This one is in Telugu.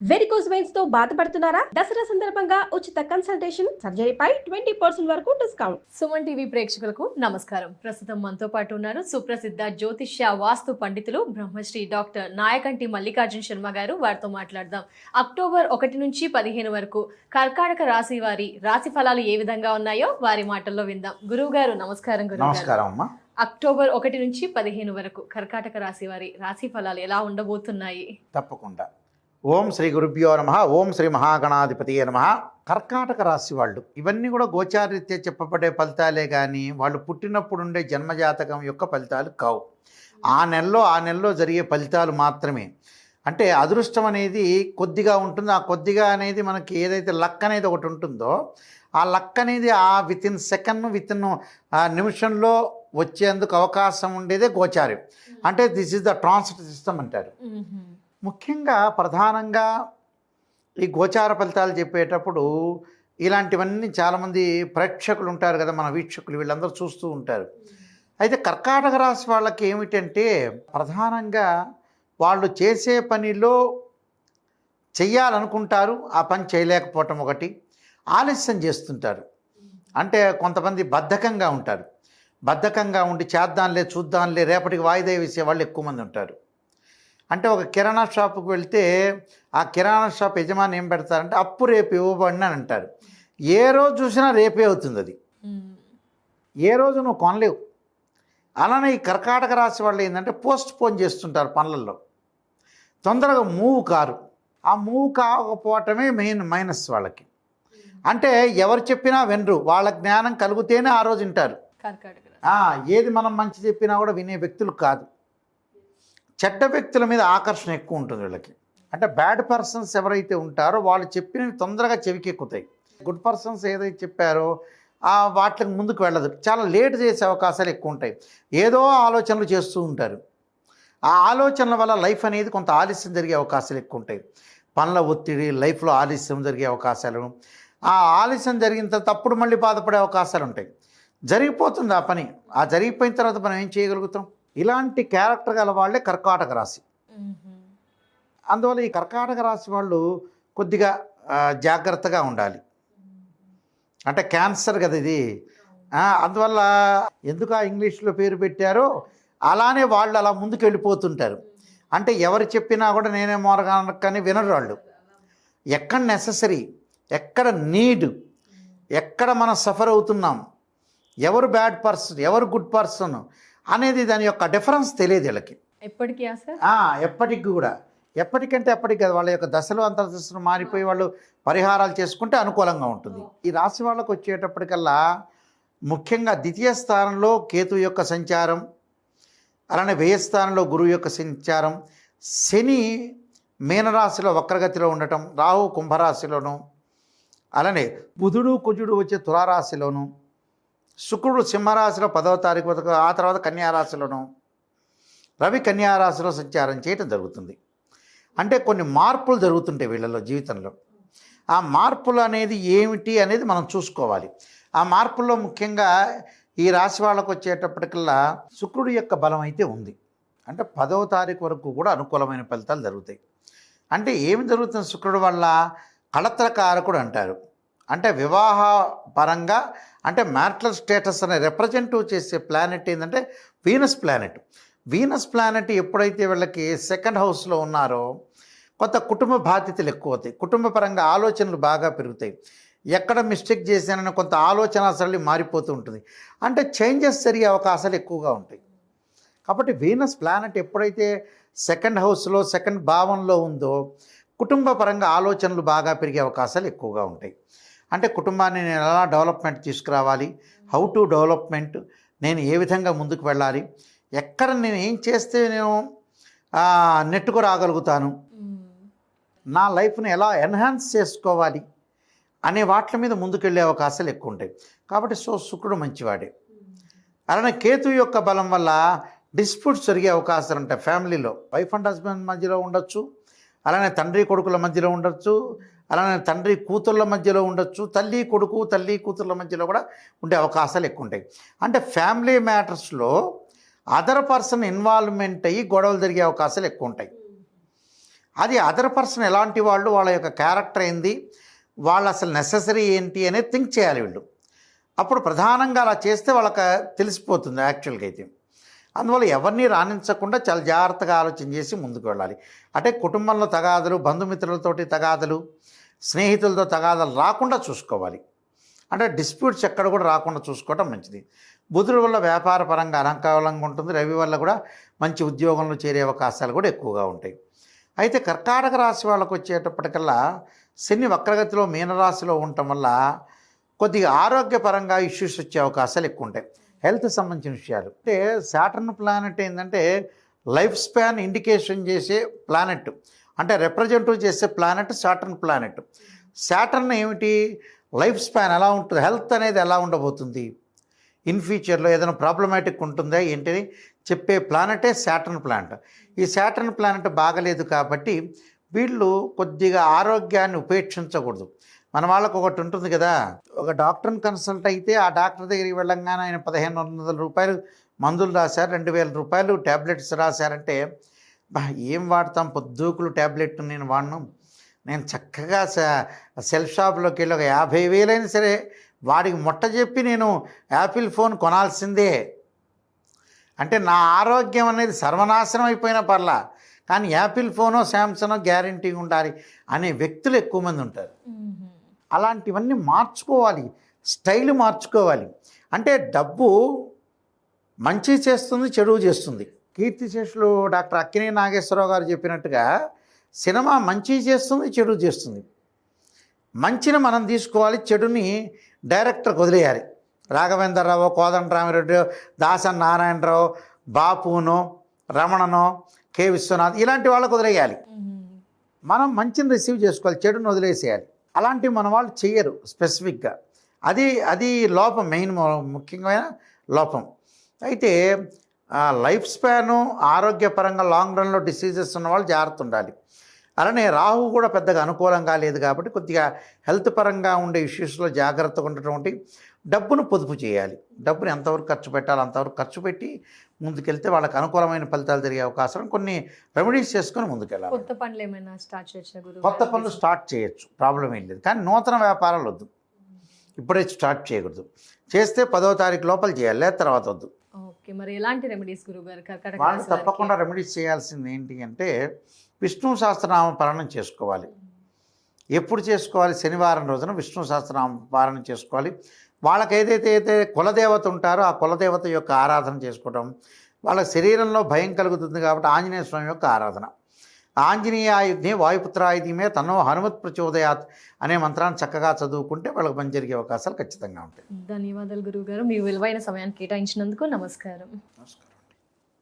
వెరికోస్ వెయిన్స్తో బాధపడుతున్నారా? దసరా సందర్భంగా ఉచిత కన్సల్టేషన్ సర్జరీపై ట్వంటీ పర్సెంట్ వరకు డిస్కౌంట్ సుమన్ టీవీ ప్రేక్షకులకు నమస్కారం. ప్రస్తుతం మనతో పాటు ఉన్నారు సుప్రసిద్ధ జ్యోతిష్య వాస్తు పండితులు బ్రహ్మశ్రీ డాక్టర్ నాయకంటి మల్లికార్జున శర్మ గారు. వారితో మాట్లాడదాం. అక్టోబర్ ఒకటి నుంచి పదిహేను వరకు కర్కాటక రాశి వారి రాశి ఫలాలు ఏ విధంగా ఉన్నాయో వారి మాటల్లో విందాం. గురువు గారు నమస్కారం గురువు గారు. నమస్కారం అమ్మా. అక్టోబర్ ఒకటి నుంచి పదిహేను వరకు కర్కాటక రాశి వారి రాశి ఫలాలు ఎలా ఉండబోతున్నాయి? తప్పకుండా. ఓం శ్రీ గురుభ్యో నమ ఓం శ్రీ మహాగణాధిపతి నమ. కర్కాటక రాశి వాళ్ళు ఇవన్నీ కూడా గోచారీత్యా చెప్పబడే ఫలితాలే కానీ వాళ్ళు పుట్టినప్పుడు ఉండే జన్మజాతకం యొక్క ఫలితాలు కావు. ఆ నెలలో ఆ నెలలో జరిగే ఫలితాలు మాత్రమే. అంటే అదృష్టం అనేది కొద్దిగా ఉంటుంది. ఆ కొద్దిగా అనేది మనకి ఏదైతే లక్ అనేది ఒకటి ఉంటుందో ఆ లక్ అనేది ఆ within second within నిమిషంలో వచ్చేందుకు అవకాశం ఉండేదే గోచారం. అంటే this is the transit system అంటారు. ముఖ్యంగా ప్రధానంగా ఈ గోచార ఫలితాలు చెప్పేటప్పుడు ఇలాంటివన్నీ చాలామంది ప్రేక్షకులు ఉంటారు కదా మన వీక్షకులు వీళ్ళందరూ చూస్తూ ఉంటారు. అయితే కర్కాటక రాశి వాళ్ళకి ఏమిటంటే ప్రధానంగా వాళ్ళు చేసే పనిలో చెయ్యాలనుకుంటారు ఆ పని చేయలేకపోవటం ఒకటి. ఆలస్యం చేస్తుంటారు. అంటే కొంతమంది బద్ధకంగా ఉంటారు. బద్ధకంగా ఉండి చేద్దాంలే చూద్దాంలే రేపటికి వాయిదా వేసే వాళ్ళు ఎక్కువ మంది ఉంటారు. అంటే ఒక కిరాణా షాపుకి వెళ్తే ఆ కిరాణా షాప్ యజమాని ఏం పెడతారంటే అప్పు రేపు ఇవ్వబడిన అని అంటారు ఏ రోజు చూసినా రేపే అవుతుంది అది. ఏ రోజు నువ్వు కొనలేవు. అలానే ఈ కర్కాటక రాశి వాళ్ళు ఏంటంటే పోస్ట్ పోన్ చేస్తుంటారు పనులలో. తొందరగా మూవ్ కారు. ఆ మూవ్ కాకపోవటమే మెయిన్ మైనస్ వాళ్ళకి. అంటే ఎవరు చెప్పినా వినరు. వాళ్ళ జ్ఞానం కలిగితేనే ఆ రోజు వింటారు. ఏది మనం మంచి చెప్పినా కూడా వినే వ్యక్తులు కాదు. చెడ్డ వ్యక్తుల మీద ఆకర్షణ ఎక్కువ ఉంటుంది వీళ్ళకి. అంటే బ్యాడ్ పర్సన్స్ ఎవరైతే ఉంటారో వాళ్ళు చెప్పినవి తొందరగా చెవికెక్కుతాయి. గుడ్ పర్సన్స్ ఏదైతే చెప్పారో ఆ వాటికి ముందుకు వెళ్ళదు. చాలా లేట్ చేసే అవకాశాలు ఎక్కువ ఉంటాయి. ఏదో ఆలోచనలు చేస్తూ ఉంటారు. ఆ ఆలోచనల వల్ల లైఫ్ అనేది కొంత ఆలస్యం జరిగే అవకాశాలు ఎక్కువ ఉంటాయి. పనుల ఒత్తిడి లైఫ్లో ఆలస్యం జరిగే అవకాశాలు. ఆ ఆలస్యం జరిగిన తర్వాత అప్పుడు మళ్ళీ బాధపడే అవకాశాలు ఉంటాయి. జరిగిపోతుంది ఆ పని. ఆ జరిగిపోయిన తర్వాత మనం ఏం చేయగలుగుతాం? ఇలాంటి క్యారెక్టర్ గల వాళ్ళే కర్కాటక రాశి. అందువల్ల ఈ కర్కాటక రాశి వాళ్ళు కొద్దిగా జాగ్రత్తగా ఉండాలి. అంటే క్యాన్సర్ కదా ఇది. అందువల్ల ఎందుకు ఆ ఇంగ్లీష్లో పేరు పెట్టారో అలానే వాళ్ళు అలా ముందుకు వెళ్ళిపోతుంటారు. అంటే ఎవరు చెప్పినా కూడా నేనే మోరగానని వినరు వాళ్ళు. ఎక్కడ నెససరీ ఎక్కడ నీడ్ ఎక్కడ మనం సఫర్ అవుతున్నాం. ఎవరు బ్యాడ్ పర్సన్ ఎవరు గుడ్ పర్సన్ అనేది దాని యొక్క డిఫరెన్స్ తెలియదు వీళ్ళకి. ఎప్పటికీ ఎప్పటికి కూడా. ఎప్పటికంటే ఎప్పటికి కదా వాళ్ళ యొక్క దశలు అంతర్దశలు మారిపోయి వాళ్ళు పరిహారాలు చేసుకుంటే అనుకూలంగా ఉంటుంది. ఈ రాశి వాళ్ళకు వచ్చేటప్పటికల్లా ముఖ్యంగా ద్వితీయ స్థానంలో కేతు యొక్క సంచారం అలానే వ్యయ స్థానంలో గురువు యొక్క సంచారం శని మీనరాశిలో వక్రగతిలో ఉండటం రాహు కుంభరాశిలోను అలానే బుధుడు కుజుడు వచ్చే తులారాశిలోను శుక్రుడు సింహరాశిలో పదవ తారీఖు వరకు ఆ తర్వాత కన్యారాశిలోను రవి కన్యారాశిలో సంచారం చేయటం జరుగుతుంది. అంటే కొన్ని మార్పులు జరుగుతుంటాయి వీళ్ళలో జీవితంలో. ఆ మార్పులు అనేది ఏమిటి అనేది మనం చూసుకోవాలి. ఆ మార్పుల్లో ముఖ్యంగా ఈ రాశి వాళ్ళకు వచ్చేటప్పటికల్లా శుక్రుడి యొక్క బలం అయితే ఉంది. అంటే పదవ తారీఖు వరకు కూడా అనుకూలమైన ఫలితాలు జరుగుతాయి. అంటే ఏమి జరుగుతుంది? శుక్రుడు వల్ల కళత్రకారకుడు అంటారు. అంటే వివాహ పరంగా అంటే మ్యారిటల్ స్టేటస్ అనే రిప్రజెంటివ్ చేసే ప్లానెట్ ఏంటంటే వీనస్ ప్లానెట్ వీనస్ ప్లానెట్ ఎప్పుడైతే వీళ్ళకి సెకండ్ హౌస్లో ఉన్నారో కొంత కుటుంబ బాధ్యతలు ఎక్కువ అవుతాయి కుటుంబ పరంగా ఆలోచనలు బాగా పెరుగుతాయి. ఎక్కడ మిస్టేక్ చేశానని కొంత ఆలోచన అసలు మారిపోతూ ఉంటుంది. అంటే చేంజెస్ జరిగే అవకాశాలు ఎక్కువగా ఉంటాయి. కాబట్టి వీనస్ ప్లానెట్ ఎప్పుడైతే సెకండ్ హౌస్లో సెకండ్ భావంలో ఉందో కుటుంబ పరంగా ఆలోచనలు బాగా పెరిగే అవకాశాలు ఎక్కువగా ఉంటాయి. అంటే కుటుంబాన్ని నేను ఎలా డెవలప్మెంట్ తీసుకురావాలి? How to development? నేను ఏ విధంగా ముందుకు వెళ్ళాలి? ఎక్కడ నేను ఏం చేస్తే నేను నెట్టుకు రాగలుగుతాను. నా లైఫ్ని ఎలా ఎన్హాన్స్ చేసుకోవాలి? అనే వాటి మీద ముందుకెళ్ళే అవకాశాలు ఎక్కువ ఉంటాయి. కాబట్టి సో శుక్రుడు మంచివాడే. అలానే కేతు యొక్క బలం వల్ల డిస్ప్యూట్స్ జరిగే అవకాశాలు ఉంటాయి. ఫ్యామిలీలో వైఫ్ అండ్ హస్బెండ్ మధ్యలో ఉండొచ్చు. అలానే తండ్రి కొడుకుల మధ్యలో ఉండొచ్చు. అలానే తండ్రి కూతుళ్ళ మధ్యలో ఉండొచ్చు తల్లి కొడుకు తల్లి కూతుళ్ళ మధ్యలో కూడా ఉండే అవకాశాలు ఎక్కువ ఉంటాయి అంటే ఫ్యామిలీ మ్యాటర్స్లో అదర్ పర్సన్ ఇన్వాల్వ్మెంట్ అయ్యి గొడవలు జరిగే అవకాశాలు ఎక్కువ ఉంటాయి అది అదర్ పర్సన్ ఎలాంటి వాళ్ళు వాళ్ళ యొక్క క్యారెక్టర్ ఏంది వాళ్ళు అసలు నెససరీ ఏంటి అనేది థింక్ చేయాలి వీళ్ళు. అప్పుడు ప్రధానంగా అలా చేస్తే వాళ్ళకి తెలిసిపోతుంది యాక్చువల్గా అయితే. అందువల్ల ఎవరిని రాణించకుండా చాలా జాగ్రత్తగా ఆలోచన చేసి ముందుకు వెళ్ళాలి. అంటే కుటుంబంలో తగాదులు బంధుమిత్రులతోటి తగాదులు స్నేహితులతో తగాదులు రాకుండా చూసుకోవాలి. అంటే డిస్ప్యూట్స్ ఎక్కడ కూడా రాకుండా చూసుకోవడం మంచిది. బుధుడు వల్ల వ్యాపార పరంగా అలంకారంగా ఉంటుంది. రవి వల్ల కూడా మంచి ఉద్యోగంలో చేరే అవకాశాలు కూడా ఎక్కువగా ఉంటాయి. అయితే కర్కాటక రాశి వాళ్ళకు వచ్చేటప్పటికల్లా శని వక్రగతిలో మీనరాశిలో ఉండటం వల్ల కొద్దిగా ఆరోగ్యపరంగా ఇష్యూస్ వచ్చే అవకాశాలు ఎక్కువ ఉంటాయి. హెల్త్ సంబంధించిన విషయాలు. అంటే సాటర్న్ ప్లానెట్ ఏంటంటే లైఫ్ స్పాన్ ఇండికేషన్ చేసే ప్లానెట్. అంటే రిప్రజెంటివ్ చేసే ప్లానెట్ సాటర్న్ ప్లానెట్. సాటర్న్ ఏమిటి? లైఫ్ స్పాన్ ఎలా ఉంటుంది హెల్త్ అనేది ఎలా ఉండబోతుంది? ఇన్ ఫ్యూచర్లో ఏదైనా ప్రాబ్లమాటిక్ ఉంటుందా ఏంటని చెప్పే ప్లానెటే సాటర్న్ ప్లానెట్. ఈ సాటర్న్ ప్లానెట్ బాగలేదు కాబట్టి వీళ్ళు కొద్దిగా ఆరోగ్యాన్ని ఉపేక్షించకూడదు. మన వాళ్ళకు ఒకటి ఉంటుంది కదా. ఒక డాక్టర్ని కన్సల్ట్ అయితే ఆ డాక్టర్ దగ్గరికి వెళ్ళంగానే ఆయన పదిహేను వందల రూపాయలు మందులు రాశారు రెండు వేల రూపాయలు ట్యాబ్లెట్స్ రాశారంటే ఏం వాడతాం? పొద్దుకులు ట్యాబ్లెట్ నేను వాడను. నేను చక్కగా సెల్ఫ్ షాప్లోకి వెళ్ళి ఒక యాభై వేలైనా సరే వాడికి ముట్ట చెప్పి నేను యాపిల్ ఫోన్ కొనాల్సిందే. అంటే నా ఆరోగ్యం అనేది సర్వనాశనం అయిపోయిన పర్లా కానీ యాపిల్ ఫోనో శాంసంగో గ్యారంటీ ఉండాలి అనే వ్యక్తులు ఎక్కువ మంది ఉంటారు. అలాంటివన్నీ మార్చుకోవాలి. స్టైల్ మార్చుకోవాలి. అంటే డబ్బు మంచి చేస్తుంది చెడు చేస్తుంది. కీర్తిశేషులు డాక్టర్ అక్కినే నాగేశ్వరరావు గారు చెప్పినట్టుగా సినిమా మంచి చేస్తుంది చెడు చేస్తుంది. మంచిని మనం తీసుకోవాలి చెడుని డైరెక్టర్కి వదిలేయాలి. రాఘవేంద్రరావు కోదండరామిరెడ్డి దాసన్ నారాయణరావు బాపునో రమణనో కె విశ్వనాథ్ ఇలాంటి వాళ్ళకు వదిలేయాలి. మనం మంచిని రిసీవ్ చేసుకోవాలి చెడుని వదిలేసేయాలి. అలాంటివి మన వాళ్ళు చెయ్యరు స్పెసిఫిక్గా. అది అది లోపం మెయిన్ ముఖ్యమైన లోపం. అయితే లైఫ్ స్పాను ఆరోగ్యపరంగా లాంగ్ రన్లో డిసీజెస్ ఉన్న వాళ్ళు జాగ్రత్త ఉండాలి. అలానే రాహు కూడా పెద్దగా అనుకూలంగా లేదు కాబట్టి కొద్దిగా హెల్త్ పరంగా ఉండే ఇష్యూస్లో జాగ్రత్తగా ఉండటం డబ్బును పొదుపు చేయాలి. డబ్బును ఎంతవరకు ఖర్చు పెట్టాలి అంతవరకు ఖర్చు పెట్టి ముందుకెళ్తే వాళ్ళకి అనుకూలమైన ఫలితాలు జరిగే అవకాశం కొన్ని రెమెడీస్ చేసుకొని ముందుకెళ్ళాలి. కొత్త పనులు ఏమైనా స్టార్ట్ చేయొచ్చా కొత్త పనులు స్టార్ట్ చేయొచ్చు. ప్రాబ్లం ఏం లేదు. కానీ నూతన వ్యాపారాలు వద్దు. ఇప్పుడే స్టార్ట్ చేయకూడదు. చేస్తే పదో తారీఖు లోపల చేయాలి లేదా తర్వాత వద్దు. ఓకే. మరి ఎలాంటి రెమెడీస్ గురువు గారు? కర్కాటక వాళ్ళు? తప్పకుండా రెమెడీస్ చేయాల్సింది ఏంటి అంటే విష్ణు సహస్రనామ పాలన చేసుకోవాలి. ఎప్పుడు చేసుకోవాలి? శనివారం రోజున విష్ణు సహస్రనామ పాలన చేసుకోవాలి. వాళ్ళకి ఏదైతే అయితే కులదేవత ఉంటారో ఆ కులదేవత యొక్క ఆరాధన చేసుకోవడం వాళ్ళ శరీరంలో భయం కలుగుతుంది కాబట్టి ఆంజనేయ స్వామి యొక్క ఆరాధన. ఆంజనేయాయుధే వాయుపుత్రాయుధమే తన్నో హనుమత్ ప్రచోదయాత్ అనే మంత్రాన్ని చక్కగా చదువుకుంటే వాళ్ళకి మంచి జరిగే అవకాశాలు ఖచ్చితంగా ఉంటాయి. ధన్యవాదాలు గురువు గారు మీ విలువైన సమయాన్ని కేటాయించినందుకు నమస్కారం. నమస్కారం.